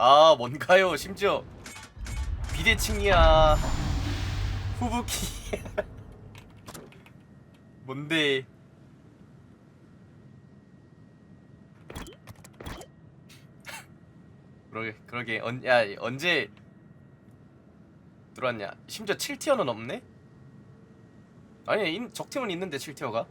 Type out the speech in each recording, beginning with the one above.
아 뭔가요? 심지어 비대칭이야. 후부키. 뭔데? 그러게 그러게. 언, 야 언제 들어왔냐? 심지어 7티어는 없네? 아니 인, 적팀은 있는데 7티어가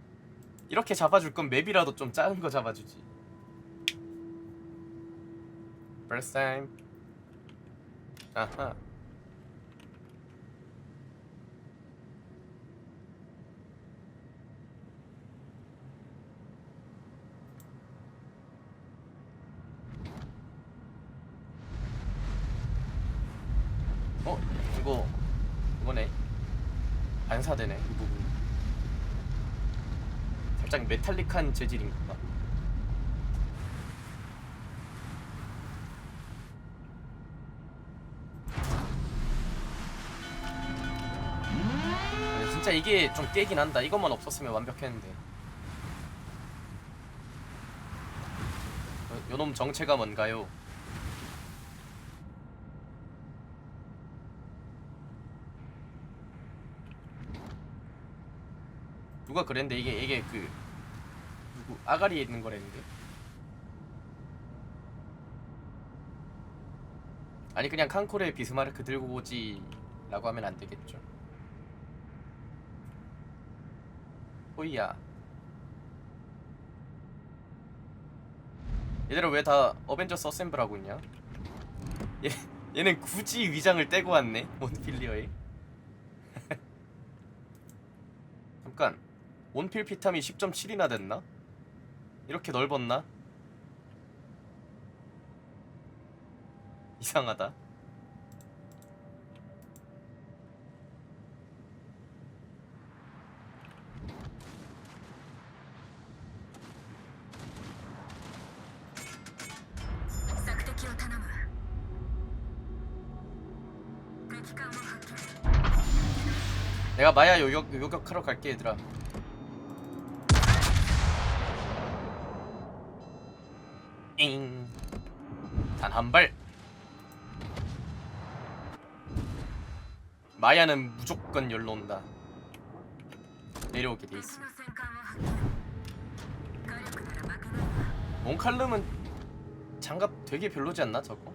이렇게 잡아줄 건 맵이라도 좀 작은 거 잡아주지. First time. 아하. 어? 이거 이거네 반사되네 이 부분 살짝 메탈릭한 재질인가 봐. 아니, 진짜 이게 좀 깨긴 한다. 이것만 없었으면 완벽했는데. 요- 요놈 정체가 뭔가요? 누가 그랬는데 이게 이게 그 누구 아가리에 있는 거랬는데? 아니 그냥 칸콜에 비스마르크 들고 오지 라고 하면 안 되겠죠. 호이야. 얘들아 왜 다 어벤져스 어셈블 하고 있냐? 얘, 얘는 굳이 위장을 떼고 왔네 몬필리어에. 잠깐. 온필 피탐이 10.7이나 됐나? 이렇게 넓었나? 이상하다. 내가 마야 요격 요격하러 갈게 얘들아. 잉. 단 한 발. 마야는 무조건 열로 온다. 내려오게 돼 있어. 몽칼름은 장갑 되게 별로지 않나 저거?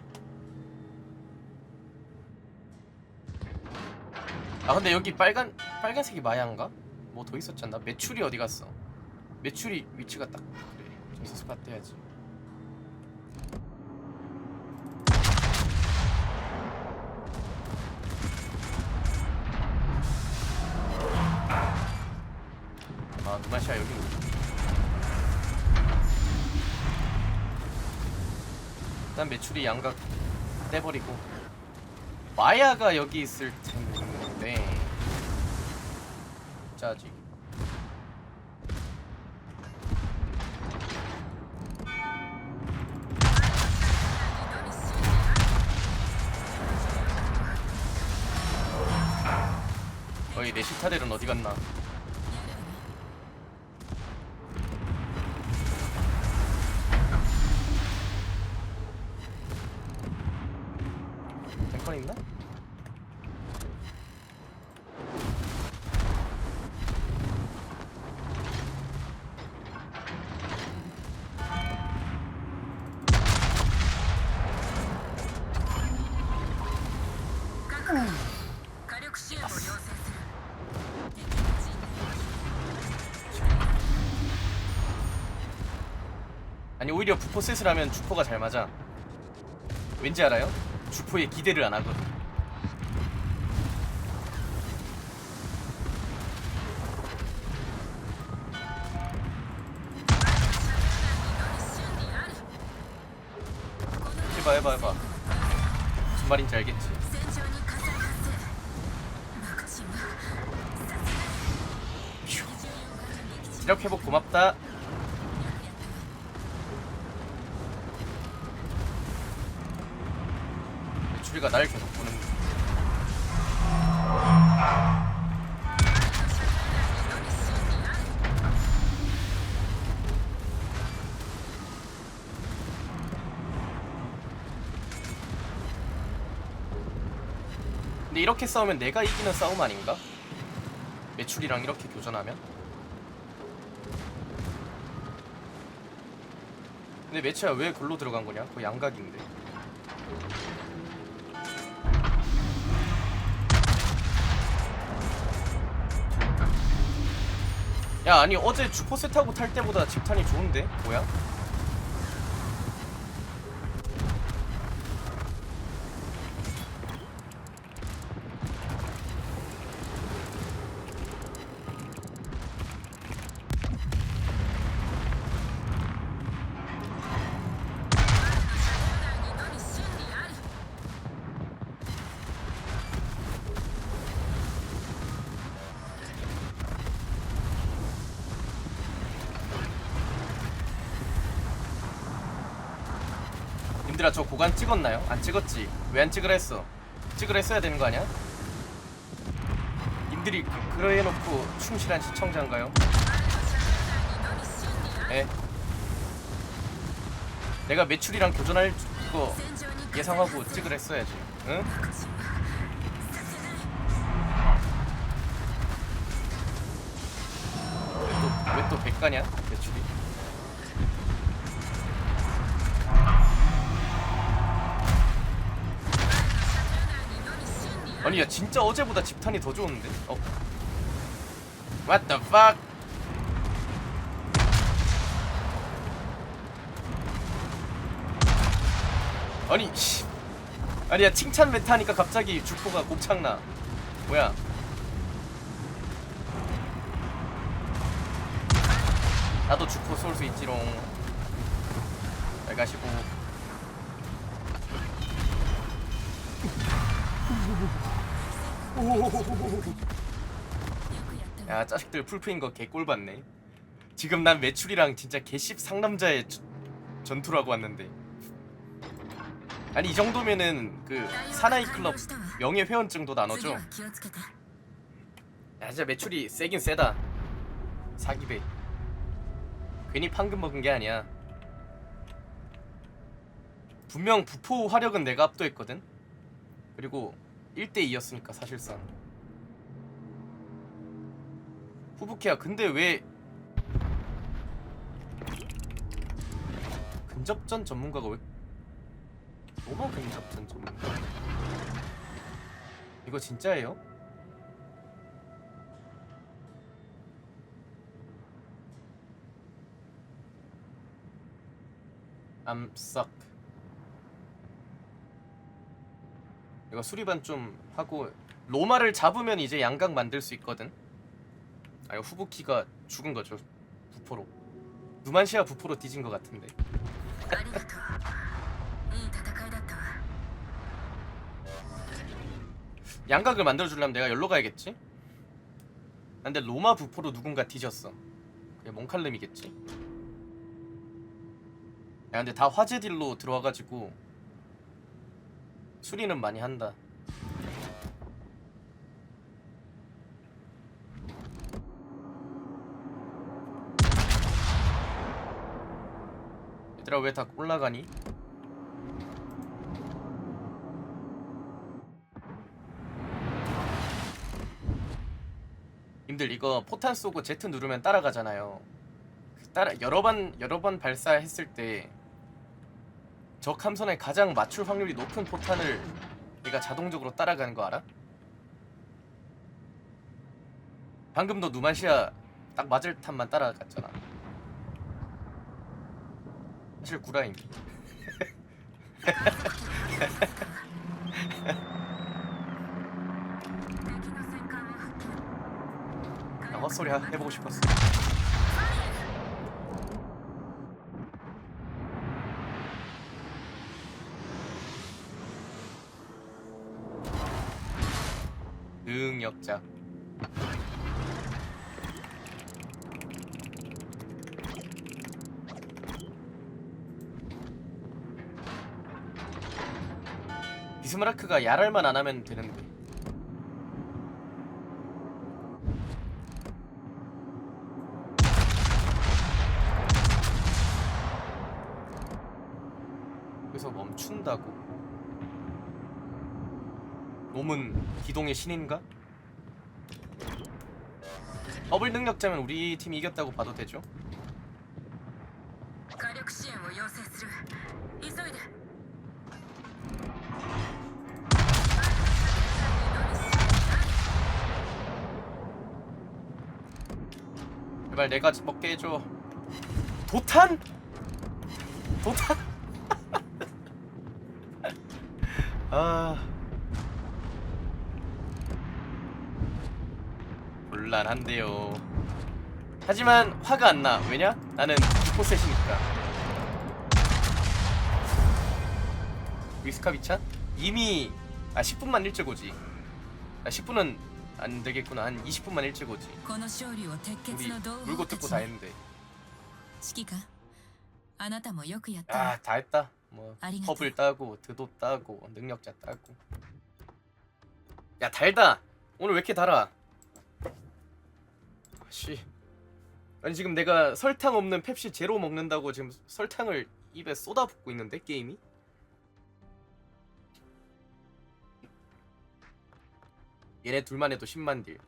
아 근데 여기 빨간 빨간색이 마야인가? 뭐 더 있었잖아. 나 매출이 어디 갔어? 매출이 위치가 딱 그래 좀 있었을 것 같아야지. 아 누마시아 여기 일단 매출이 양각 떼버리고. 마야가 여기 있을 텐데. 짜지 어이 내 시타델은 어디 갔나 아니 오히려 부포셋을 하면 주포가 잘 맞아. 왠지 알아요? 주포에 기대를 안 하거든. 해봐 해봐 해봐. 무슨 말인지 알겠지? 기력 회복 고맙다. 우리가 날 계속 보는 근데 이렇게 싸우면 내가 이기는 싸움 아닌가? 매출이랑 이렇게 교전하면? 근데 매치야 왜 글로 들어간 거냐? 그 양각인데 야 아니 어제 주포세 타고 탈 때보다 집탄이 좋은데? 뭐야? 님들아 저 고관 찍었나요? 안 찍었지? 왜 안 찍으라 했어? 찍으라 했어야 되는 거 아니야? 님들이 그, 그래 해놓고 충실한 시청자인가요? 에? 내가 매출이랑 교전할 거 예상하고 찍으라 했어야지 응? 왜 또 백가냐? 매출 아니 야 진짜 어제보다 집탄이 더 좋은데? 어? What the fuck? 아니 씨 아니 야 칭찬 메타 하니까 갑자기 주포가 곱창나 뭐야 나도 주포 쏠 수 있지롱 잘 가시고 야 자식들 풀프인 거 개꼴봤네. 지금 난 매출이랑 진짜 개씹 상남자의 저, 전투라고 왔는데. 아니 이 정도면은 그 사나이 클럽 명예 회원증도 나눠줘. 야 진짜 매출이 세긴 세다. 사기배. 괜히 판금 먹은 게 아니야. 분명 부포 화력은 내가 압도했거든. 그리고 1대2였으니까 사실상 후부키야 근데 왜 근접전 전문가가 왜 노마 근접전 전문가 이거 진짜예요? Suck. 이거 수리반 좀 하고 로마를 잡으면 이제 양각 만들 수 있거든. 아 이거 후부키가 죽은 거죠. 부포로. 누만시아 부포로 뒤진 것 같은데. 양각을 만들어 주려면 내가 열로 가야겠지? 아, 근데 로마 부포로 누군가 뒤졌어. 그게 몽칼렘이겠지? 야 근데 다 화재 딜로 들어와가지고 수리는 많이 한다. 얘들아 왜 다 올라가니? 님들 이거 포탄 쏘고 Z 누르면 따라가잖아요. 그 따라 여러 번 여러 번 발사했을 때 적 함선에 가장 맞출 확률이 높은 포탄을 얘가 자동적으로 따라가는 거 알아? 방금도 누마시아 딱 맞을 탄만 따라갔잖아. 사실 구라임 나 헛소리 해보고 싶었어. 능력자 비스마르크가 야랄만 안 하면 되는데 여기서 멈춘다고? 몸은 기동의 신인가? 더블 능력자면 우리 팀이 이겼다고 봐도 되죠? 제발 내가 먹게 해줘 도탄? 도탄? 아... 곤란한데요. 하지만 화가 안나. 왜냐? 나는 포셋이니까. 위스카비찬? 이미 아 10분만 일찍 오지. 아 10분은 안 되겠구나. 한 20분만 일찍 오지. 우리 물고 뜯고 다 했는데. 아다 아, 했다. 뭐 허블 따고 드도 따고 능력자 따고. 야 달다. 오늘 왜 이렇게 달아? 씨. 아니 지금 내가 설탕 없는 펩시 제로 먹는다고 지금 설탕을 입에 쏟아붓고 있는데 게임이? 얘네 둘만 해도 10만 딜